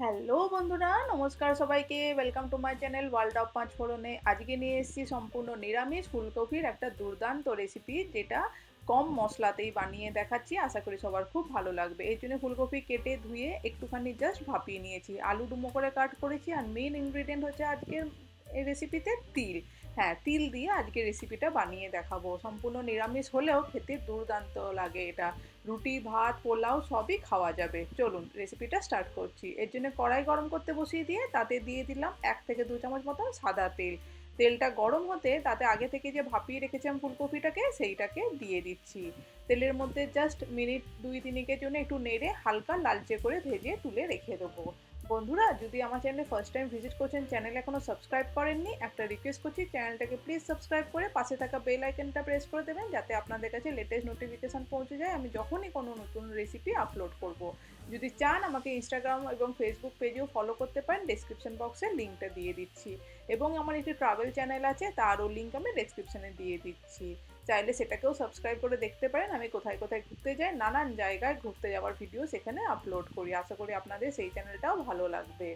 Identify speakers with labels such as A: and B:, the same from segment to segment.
A: Hello বন্ধুরা, নমস্কার সবাইকে। Welcome to my channel world of পাঁচ ফোড়নে আজকে নিয়ে এসেছি সম্পূর্ণ নিরামিষ ফুলকপির একটা দুর্দান্ত রেসিপি যেটা কম মশলাতেই বানিয়ে দেখাচ্ছি। আশা করি সবার খুব ভালো লাগবে। এই জন্য ফুলকপি কেটে ধুয়ে একটুখানি জাস্ট ভাপিয়ে নিয়েছি। আলু ডুমো করে কাট করেছি। আর মেন ইনগ্রিডিয়েন্ট হচ্ছে আজকের এই রেসিপিতে তিল। হ্যাঁ তিল দিয়ে আজকে রেসিপিটা বানিয়ে দেখাবো। সম্পূর্ণ নিরামিষ হলেও খেতে দুর্দান্ত লাগে এটা। রুটি, ভাত, পোলাও সবই খাওয়া যাবে। চলুন রেসিপিটা স্টার্ট করছি। এর জন্য কড়াই গরম করতে বসিয়ে দিয়ে তাতে দিয়ে দিলাম এক থেকে দু চামচ মতো সাদা তেল। তেলটা গরম হতে তাতে আগে থেকে যে ভাপিয়ে রেখেছিলাম ফুলকপিটাকে, সেইটাকে দিয়ে দিচ্ছি। তেলের মধ্যে জাস্ট মিনিট দুই তিনিকের জন্য একটু নেড়ে হালকা লালচে করে ভেজে তুলে রেখে দেবো। বন্ধুরা, যদি আমার চ্যানেলে ফার্স্ট টাইম ভিজিট করছেন চ্যানেল এখনও সাবস্ক্রাইব করেননি, একটা রিকোয়েস্ট করছি চ্যানেলটাকে প্লিজ সাবস্ক্রাইব করে পাশে থাকা বেল আইকনটা প্রেস করে দেবেন, যাতে আপনাদের কাছে লেটেস্ট নোটিফিকেশান পৌঁছে যায়। আমি যখনই কোনো নতুন রেসিপি আপলোড করব। যদি চান, আমাকে ইনস্টাগ্রাম এবং ফেসবুক পেজেও ফলো করতে পারেন ডিসক্রিপশন বক্সে লিঙ্কটা দিয়ে দিচ্ছি। এবং আমার একটি ট্রাভেল চ্যানেল আছে, তারও লিঙ্ক আমি ডিসক্রিপশানে দিয়ে দিচ্ছি। চাইলে সেটাকেও সাবস্ক্রাইব করে দেখতে পারেন। আমি কোথায় কোথায় ঘুরতে যাই, নানান জায়গায় ঘুরতে যাওয়ার ভিডিও সেখানে আপলোড করি। আশা করি আপনাদের সেই চ্যানেলটাও ভালো লাগবে।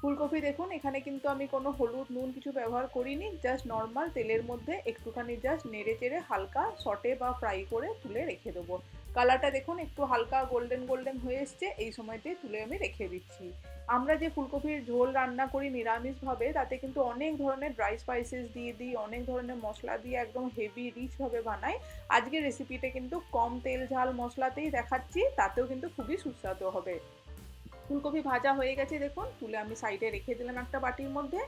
A: ফুলকপি দেখুন, এখানে কিন্তু আমি কোনো হলুদ, নুন কিছু ব্যবহার করিনি। জাস্ট নর্মাল তেলের মধ্যে একটুখানি জাস্ট নেড়ে চেড়ে হালকা সটে বা ফ্রাই করে তুলে রেখে দেবো। কালারটা দেখুন, একটু হালকা গোল্ডেন গোল্ডেন হয়ে এসছে। এই সময়তে তুলে আমি রেখে দিচ্ছি। আমরা যে ফুলকপির ঝোল রান্না করি নিরামিষভাবে, তাতে কিন্তু অনেক ধরনের ড্রাই স্পাইসেস দিয়ে দিই, অনেক ধরনের মশলা দিয়ে একদম হেভি রিচভাবে বানাই। আজকের রেসিপিটা কিন্তু কম তেল, ঝাল মশলাতেই দেখাচ্ছি, তাতেও কিন্তু খুবই সুস্বাদু হবে। ফুলকপি ভাজা হয়ে গেছে, দেখুন, তুলে আমি সাইডে রেখে দিলাম একটা বাটির মধ্যে।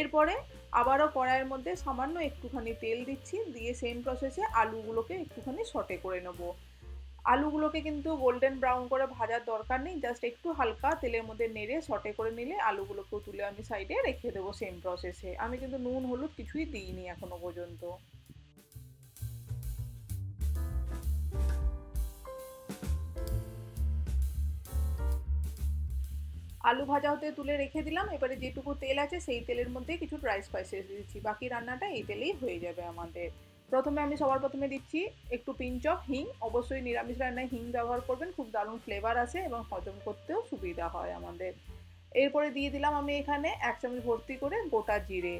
A: এরপরে আবারও কড়াইয়ের মধ্যে সামান্য একটুখানি তেল দিচ্ছি, দিয়ে সেম প্রসেসে আলুগুলোকে একটুখানি সটে করে নেব। আলুগুলোকে কিন্তু গোল্ডেন ব্রাউন করে ভাজার দরকার নেই জাস্ট একটু হালকা তেলের মধ্যে নেড়ে সটে করে নিলে আলুগুলোকেও তুলে আমি সাইডে রেখে দেবো সেম প্রসেসে আমি কিন্তু নুন, হলুদ কিছুই দিইনি এখনও পর্যন্ত। আলু ভাজা হতে তুলে রেখে দিলাম, এবারে যেটুকু তেল আছে সেই তেলের মধ্যে কিছু ড্রাই স্পাইসেস দিচ্ছি বাকি রান্নাটা এই তেলেই হয়ে যাবে আমাদের। প্রথমে আমি সবার প্রথমে দিচ্ছি একটু পিঞ্চ অফ হিং। অবশ্যই নিরামিষ রান্নায় হিং ব্যবহার করবেন, খুব দারুণ ফ্লেভার আসে এবং হজম করতেও সুবিধা হয় আমাদের। এরপরে দিয়ে দিলাম আমি এখানে এক চামচ ভর্তি করে গোটা জিরে।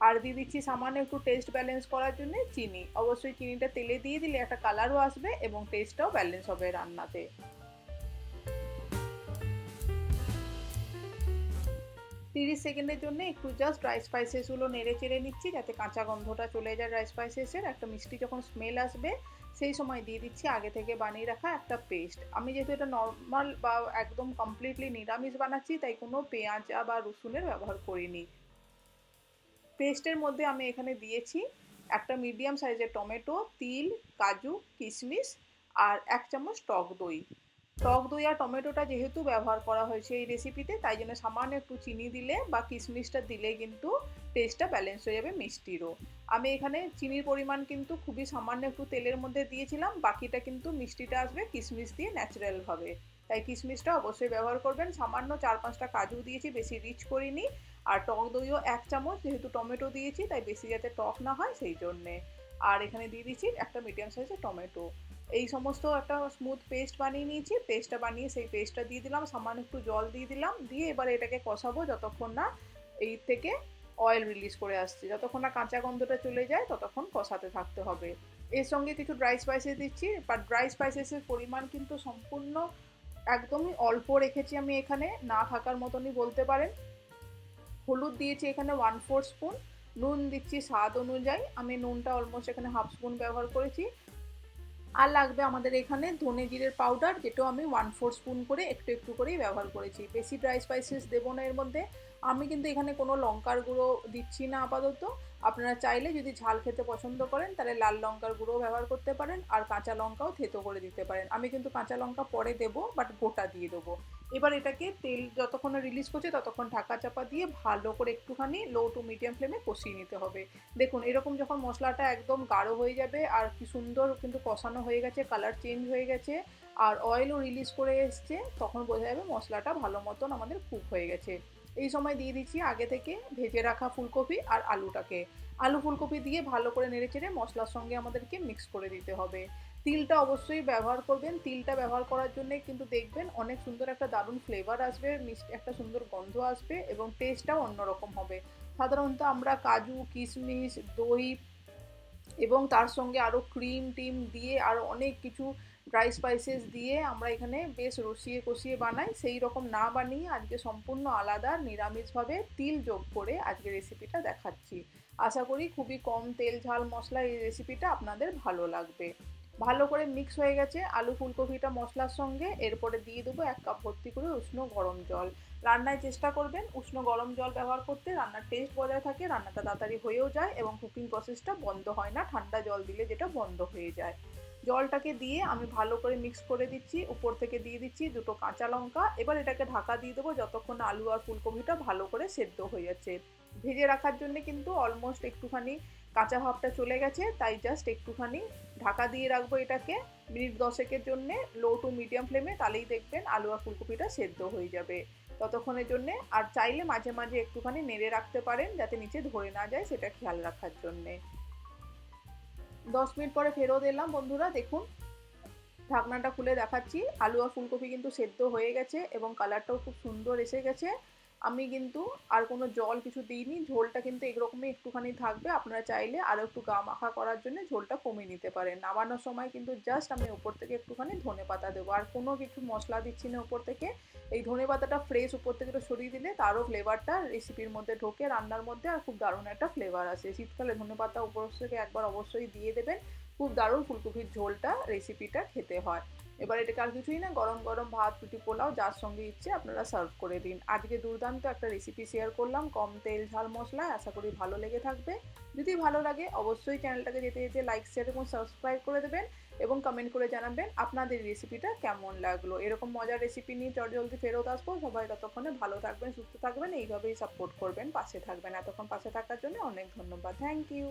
A: আর দিয়ে দিচ্ছি সামান্য একটু টেস্ট ব্যালেন্স করার জন্য চিনি। অবশ্যই চিনিটা তেলে দিয়ে দিলে একটা কালারও আসবে এবং টেস্টটাও ব্যালেন্স হবে রান্নাতে। তিরিশ সেকেন্ডের জন্য একটু জাস্ট ড্রাই স্পাইসেসগুলো নেড়ে চেড়ে নিচ্ছি, যাতে কাঁচা গন্ধটা চলে যায় ড্রাই স্পাইসেসের একটা মিষ্টি যখন স্মেল আসবে, সেই সময় দিয়ে দিচ্ছি আগে থেকে বানিয়ে রাখা একটা পেস্ট আমি যেহেতু এটা নর্মাল বা একদম কমপ্লিটলি নিরামিষ বানাচ্ছি, তাই কোনো পেঁয়াজ বা রসুনের ব্যবহার করিনি। পেস্টের মধ্যে আমি এখানে দিয়েছি একটা মিডিয়াম সাইজের টমেটো, তিল, কাজু, কিশমিশ আর এক চামচ টক দই। টক দই আর টমেটোটা যেহেতু ব্যবহার করা হয়েছে এই রেসিপিতে তাই জন্য সামান্য একটু চিনি দিলে বা কিশমিশটা দিলে কিন্তু টেস্টটা ব্যালেন্স হয়ে যাবে মিষ্টিরও। আমি এখানে চিনির পরিমাণ কিন্তু খুবই সামান্য একটু তেলের মধ্যে দিয়েছিলাম, বাকিটা কিন্তু মিষ্টিটা আসবে কিশমিশ দিয়ে ন্যাচারালভাবে তাই কিশমিশটা অবশ্যই ব্যবহার করবেন। সামান্য চার পাঁচটা কাজু দিয়েছি, বেশি রিচ করিনি। আর টক দইও এক চামচ, যেহেতু টমেটো দিয়েছি, তাই বেশি যাতে টক না হয় সেই জন্যে আর এখানে দিয়ে দিচ্ছি একটা মিডিয়াম সাইজের টমেটো। এই সমস্ত একটা স্মুথ পেস্ট বানিয়ে নিয়েছি। পেস্টটা বানিয়ে সেই পেস্টটা দিয়ে দিলাম, সামান্য একটু জল দিয়ে দিলাম। দিয়ে এবার এটাকে কষাবো যতক্ষণ না এই থেকে অয়েল রিলিজ করে আসছে। যতক্ষণ না কাঁচা গন্ধটা চলে যায়, ততক্ষণ কষাতে থাকতে হবে। এর সঙ্গে কিছু ড্রাই স্পাইসেস দিচ্ছি বাট ড্রাই স্পাইসেসের পরিমাণ কিন্তু সম্পূর্ণ একদমই অল্প রেখেছি আমি এখানে, না থাকার মতনই বলতে পারেন। হলুদ দিয়েছি এখানে ওয়ান ফোর স্পুন নুন দিচ্ছি স্বাদ অনুযায়ী। আমি নুনটা অলমোস্ট এখানে হাফ স্পুন ব্যবহার করেছি। আর লাগবে আমাদের এখানে ধনে জিরের পাউডার যেটাও আমি ওয়ান ফোর স্পুন করে একটু একটু করেই ব্যবহার করেছি। বেশি ড্রাই স্পাইসেস দেবো না এর মধ্যে। আমি কিন্তু এখানে কোনো লঙ্কার গুঁড়ো দিচ্ছি না আপাতত। আপনারা চাইলে যদি ঝাল খেতে পছন্দ করেন, তাহলে লাল লঙ্কার গুঁড়োও ব্যবহার করতে পারেন, আর কাঁচা লঙ্কাও থেতো করে দিতে পারেন। আমি কিন্তু কাঁচা লঙ্কা পরে দেবো বাট গোটা দিয়ে দেবো। এবার এটাকে তেল যতক্ষণ রিলিজ করছে, ততক্ষণ ঢাকা চাপা দিয়ে ভালো করে একটুখানি লো টু মিডিয়াম ফ্লেমে কষিয়ে নিতে হবে। দেখুন, এরকম যখন মশলাটা একদম গাঢ় হয়ে যাবে, আর কি সুন্দর কিন্তু কষানো হয়ে গেছে কালার চেঞ্জ হয়ে গেছে, আর অয়েলও রিলিজ করে এসছে, তখন বোঝা যাবে মশলাটা ভালো মতন আমাদের কুক হয়ে গেছে। এই সময় দিয়ে দিচ্ছি আগে থেকে ভেজে রাখা ফুলকপি আর আলুটাকে। আলু ফুলকপি দিয়ে ভালো করে নেড়ে চেড়ে মশলার সঙ্গে আমাদেরকে মিক্স করে দিতে হবে। তিলটা অবশ্যই ব্যবহার করবেন। তিলটা ব্যবহার করার জন্য কিন্তু দেখবেন অনেক সুন্দর একটা দারুণ ফ্লেভার আসবে, মিষ্টি, একটা সুন্দর গন্ধ আসবে এবং টেস্টটাও অন্যরকম হবে। সাধারণত আমরা কাজু, কিশমিশ, দই এবং তার সঙ্গে আরও ক্রিম টিম দিয়ে আরও অনেক কিছু ড্রাই স্পাইসেস দিয়ে আমরা এখানে বেশ রসিয়ে কষিয়ে বানাই। সেই রকম না বানিয়ে আজকে সম্পূর্ণ আলাদা, নিরামিষভাবে তিল যোগ করে আজকে রেসিপিটা দেখাচ্ছি। আশা করি খুবই কম তেল ঝাল মশলা এই রেসিপিটা আপনাদের ভালো লাগবে। ভালো করে মিক্স হয়ে গেছে আলু ফুলকপিটা মশলার সঙ্গে, এরপরে দিয়ে দেবো এক কাপ ভর্তি করে উষ্ণ গরম জল। রান্নায় চেষ্টা করবেন উষ্ণ গরম জল ব্যবহার করতে, রান্নার টেস্ট বজায় থাকে, রান্নাটা তাড়াতাড়ি হয়েও যায় এবং কুকিং প্রসেসটা বন্ধ হয় না, ঠান্ডা জল দিলে যেটা বন্ধ হয়ে যায়। জলটাকে দিয়ে আমি ভালো করে মিক্স করে দিচ্ছি, উপর থেকে দিয়ে দিচ্ছি দুটো কাঁচা লঙ্কা, এবার এটাকে ঢাকা দিয়ে দেবো যতক্ষণ আলু আর ফুলকপিটা ভালো করে সেদ্ধ হয়ে যাচ্ছে। ভেজে রাখার জন্য কিন্তু অলমোস্ট একটুখানি কাঁচা ভাবটা চলে গেছে, তাই জাস্ট একটুখানি ঢাকা দিয়ে রাখব এটাকে। মিনিট দশেকের জন্য লো টু মিডিয়াম ফ্লেমে তাহলেই দেখবেন আলু আর ফুলকপিটা সেদ্ধ হয়ে যাবে। ততক্ষণের জন্যে, আর চাইলে মাঝে মাঝে একটুখানি নেড়ে রাখতে পারেন যাতে নিচে ধরে না যায় সেটা খেয়াল রাখার জন্যে। দশ মিনিট পরে ফেরত এলাম, বন্ধুরা, দেখুন। ঢাকনাটা খুলে দেখাচ্ছি। আলু আর ফুলকপি কিন্তু সেদ্ধ হয়ে গেছে এবং কালারটাও খুব সুন্দর এসে গেছে। আমি কিন্তু আর কোনো জল কিছু দিইনি। ঝোলটা কিন্তু এরকমই একটুখানি থাকবে। আপনারা চাইলে আরও একটু গা মাখা করার জন্য ঝোলটা কমিয়ে নিতে পারেন। নামানোর সময় কিন্তু জাস্ট আমি উপর থেকে একটুখানি ধনে পাতা দেবো। আর কোনো কিছু মশলা দিচ্ছি না উপর থেকে। এই ধনে পাতাটা ফ্রেশ উপর থেকে একটু সরিয়ে দিলে তারও ফ্লেভারটা রেসিপির মধ্যে ঢোকে, রান্নার মধ্যে আর খুব দারুণ একটা ফ্লেভার আসে। শীতকালে ধনে পাতা উপর থেকে একবার অবশ্যই দিয়ে দেবেন। খুব দারুণ ফুলকপির ঝোলটা রেসিপিটা খেতে হয়। এবার এটাকে আর কিছুই না, গরম গরম ভাত, রুটি, পোলাও, যার সঙ্গে ইচ্ছে আপনারা সার্ভ করে দিন। আজকে দুর্দান্ত একটা রেসিপি শেয়ার করলাম, কম তেল, ঝাল মশলায় আশা করি ভালো লেগে থাকবে। যদি ভালো লাগে, অবশ্যই চ্যানেলটাকে যেতে যেতে লাইক শেয়ার এবং সাবস্ক্রাইব করে দেবেন এবং কমেন্ট করে জানাবেন আপনাদের রেসিপিটা কেমন লাগল। এরকম মজার রেসিপি নিয়ে চট জলদি ফেরত আসব। সবাই ততক্ষণে ভালো থাকবেন, সুস্থ থাকবেন, এইভাবেই সাপোর্ট করবেন, পাশে থাকবেন। এতক্ষণ পাশে থাকার জন্য অনেক ধন্যবাদ। Thank you